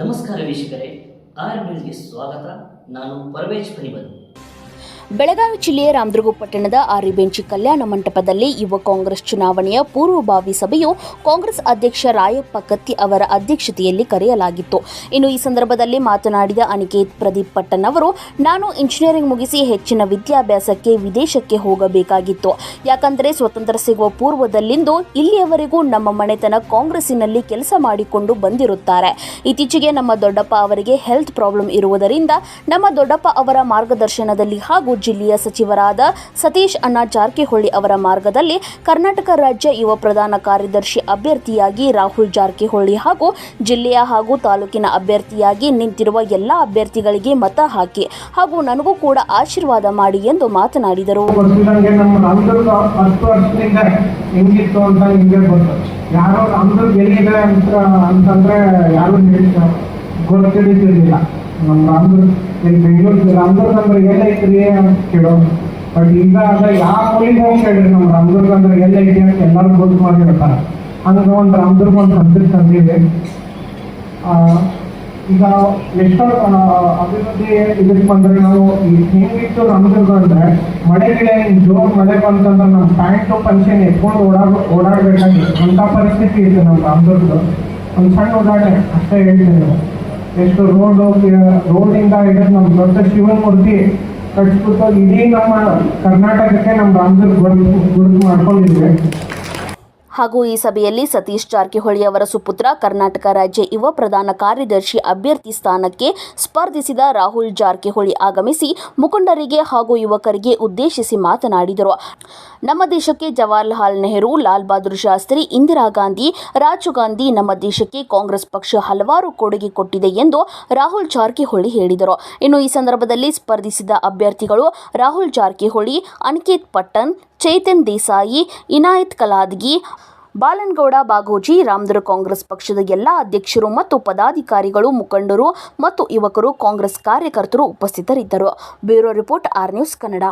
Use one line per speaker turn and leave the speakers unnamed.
ನಮಸ್ಕಾರ ವೀಕ್ಷಕರೇ ಆರ್ ನ್ಯೂಸ್ಗೆ ಸ್ವಾಗತ. ನಾನು ಪರವೇಶ್ ಪನಿಬನ್
ಬೆಳಗಾವಿ ಜಿಲ್ಲೆಯ ರಾಮದುರ್ಗ ಪಟ್ಟಣದ ಆರಿಬೆಂಚಿ ಕಲ್ಯಾಣ ಮಂಟಪದಲ್ಲಿ ಯುವ ಕಾಂಗ್ರೆಸ್ ಚುನಾವಣೆಯ ಪೂರ್ವಭಾವಿ ಸಭೆಯು ಕಾಂಗ್ರೆಸ್ ಅಧ್ಯಕ್ಷ ರಾಯಪ್ಪ ಕತ್ತಿ ಅವರ ಅಧ್ಯಕ್ಷತೆಯಲ್ಲಿ ಕರೆಯಲಾಗಿತ್ತು. ಇನ್ನು ಈ ಸಂದರ್ಭದಲ್ಲಿ ಮಾತನಾಡಿದ ಅನಿಕೇತ್ ಪ್ರದೀಪ್ ಪಟ್ಟಣ್ ಅವರು, ನಾನು ಇಂಜಿನಿಯರಿಂಗ್ ಮುಗಿಸಿ ಹೆಚ್ಚಿನ ವಿದ್ಯಾಭ್ಯಾಸಕ್ಕೆ ವಿದೇಶಕ್ಕೆ ಹೋಗಬೇಕಾಗಿತ್ತು. ಯಾಕಂದರೆ ಸ್ವತಂತ್ರ ಸಿಗುವ ಪೂರ್ವದಲ್ಲಿಂದು ಇಲ್ಲಿಯವರೆಗೂ ನಮ್ಮ ಮನೆತನ ಕಾಂಗ್ರೆಸ್ಸಿನಲ್ಲಿ ಕೆಲಸ ಮಾಡಿಕೊಂಡು ಬಂದಿರುತ್ತಾರೆ. ಇತ್ತೀಚೆಗೆ ನಮ್ಮ ದೊಡ್ಡಪ್ಪ ಅವರಿಗೆ ಹೆಲ್ತ್ ಪ್ರಾಬ್ಲಮ್ ಇರುವುದರಿಂದ ನಮ್ಮ ದೊಡ್ಡಪ್ಪ ಅವರ ಮಾರ್ಗದರ್ಶನದಲ್ಲಿ ಹಾಗೂ ಜಿಲ್ಲೆಯ ಸಚಿವರಾದ ಸತೀಶ್ ಅಣ್ಣ ಜಾರಕಿಹೊಳಿ ಅವರ ಮಾರ್ಗದಲ್ಲಿ ಕರ್ನಾಟಕ ರಾಜ್ಯ ಯುವ ಪ್ರಧಾನ ಕಾರ್ಯದರ್ಶಿ ಅಭ್ಯರ್ಥಿಯಾಗಿ ರಾಹುಲ್ ಜಾರಕಿಹೊಳಿ ಹಾಗೂ ಜಿಲ್ಲೆಯ ಹಾಗೂ ತಾಲೂಕಿನ ಅಭ್ಯರ್ಥಿಯಾಗಿ ನಿಂತಿರುವ ಎಲ್ಲ ಅಭ್ಯರ್ಥಿಗಳಿಗೆ ಮತ ಹಾಕಿ ಹಾಗೂ ನನಗೂ ಕೂಡ ಆಶೀರ್ವಾದ ಮಾಡಿ ಎಂದು ಮಾತನಾಡಿದರು.
ಯಾರೋ ಅಂತಂದ್ರೆ ಯಾರು ಗೊತ್ತಿಡಿತಿರ್ಲಿಲ್ಲ ನಮ್ಮ ರಾಮದುರ್ಗ ಇಲ್ಲಿ ಬೆಂಗಳೂರು ರಾಮದುರ್ಗ ಅಂದ್ರೆ ಏನೈತ್ರಿ ಅಂತ ಕೇಳೋದು ಬಟ್ ಈಗ ಅದ ಯಾವ ಮೂಲಿಗೆ ಹೋಗಿ ಕೇಳ್ರಿ ನಮ್ಮ ರಾಮದುರ್ಗ ಅಂದ್ರೆ ಎಲ್ಲೈತಿ ಅಂತ ಎಲ್ಲರೂ ಗೊತ್ತು ಮಾಡಿರ್ತಾರೆ ಹಂಗ ಒಂದು ರಾಮದುರ್ಗ ಒಂದು ಹಂತಕ್ಕೆ ತಂದಿದೆ. ಈಗ ಎಷ್ಟೋ ಅಭಿವೃದ್ಧಿ ಇದಕ್ಕೆ ಬಂದ್ರೆ ನಾವು ಹೆಂಗಿತ್ತು ರಾಮದುರ್ಗ ಅಂದ್ರೆ ಮಳೆ ಗಿಳೆ ಜೋರ್ ಮಳೆ ಬಂತಂದ್ರೆ ನಮ್ಮ ಪ್ಯಾಂಟು ಪಂಚೆನ್ ಎತ್ಕೊಂಡು ಓಡಾಡ್ ಓಡಾಡ್ಬೇಕಾಗಿತ್ತು. ಅಂತ ಪರಿಸ್ಥಿತಿ ಇತ್ತು ನಮ್ಮ ರಾಮದುರ್ಗ ಒಂದು ಸಣ್ಣ ಉದಾಹರಣೆ ಅಷ್ಟೇ ಹೇಳ್ತೀನಿ. ನಾನು. ಎಷ್ಟು ರೋಡ್ ರೋಡಿಂದ ಹಿಡಿದು ನಮ್ಮ ದೊಡ್ಡ ಶಿವಮೂರ್ತಿ ಕಟ್ಸ್ಬಿಟ್ಟು ಇಡೀ ನಮ್ಮ ಕರ್ನಾಟಕಕ್ಕೆ ನಮ್ಮ ರಾಮದುರ್ಗ ಗುರುತು ಮಾಡ್ಕೊಂಡಿದ್ವಿ.
ಹಾಗೂ ಈ ಸಭೆಯಲ್ಲಿ ಸತೀಶ್ ಜಾರಕಿಹೊಳಿ ಅವರ ಸುಪುತ್ರ ಕರ್ನಾಟಕ ರಾಜ್ಯ ಯುವ ಪ್ರಧಾನ ಕಾರ್ಯದರ್ಶಿ ಅಭ್ಯರ್ಥಿ ಸ್ಥಾನಕ್ಕೆ ಸ್ಪರ್ಧಿಸಿದ ರಾಹುಲ್ ಜಾರಕಿಹೊಳಿ ಆಗಮಿಸಿ ಮುಖಂಡರಿಗೆ ಹಾಗೂ ಯುವಕರಿಗೆ ಉದ್ದೇಶಿಸಿ ಮಾತನಾಡಿದರು. ನಮ್ಮ ದೇಶಕ್ಕೆ ಜವಾಹರ್ಲಾಲ್ ನೆಹರು, ಲಾಲ್ ಬಹದ್ದೂರ್ ಶಾಸ್ತ್ರಿ, ಇಂದಿರಾ ಗಾಂಧಿ, ರಾಜೀವ್ ಗಾಂಧಿ ನಮ್ಮ ದೇಶಕ್ಕೆ ಕಾಂಗ್ರೆಸ್ ಪಕ್ಷ ಹಲವಾರು ಕೊಡುಗೆ ಕೊಟ್ಟಿದೆ ಎಂದು ರಾಹುಲ್ ಜಾರಕಿಹೊಳಿ ಹೇಳಿದರು. ಇನ್ನು ಈ ಸಂದರ್ಭದಲ್ಲಿ ಸ್ಪರ್ಧಿಸಿದ ಅಭ್ಯರ್ಥಿಗಳು ರಾಹುಲ್ ಜಾರಕಿಹೊಳಿ, ಅನಿಕೇತ್ ಪಟ್ಟನ್ ಚೈತನ್ ದೇಸಾಯಿ, ಇನಾಯತ್ ಕಲಾದ್ಗಿ ಬಾಲನಗೌಡ ಬಾಗೋಜಿ, ರಾಮದುರ್ಗ ಕಾಂಗ್ರೆಸ್ ಪಕ್ಷದ ಎಲ್ಲ ಅಧ್ಯಕ್ಷರು ಮತ್ತು ಪದಾಧಿಕಾರಿಗಳು, ಮುಖಂಡರು ಮತ್ತು ಯುವಕರು, ಕಾಂಗ್ರೆಸ್ ಕಾರ್ಯಕರ್ತರು ಉಪಸ್ಥಿತರಿದ್ದರು. Bureau report R news Kannada.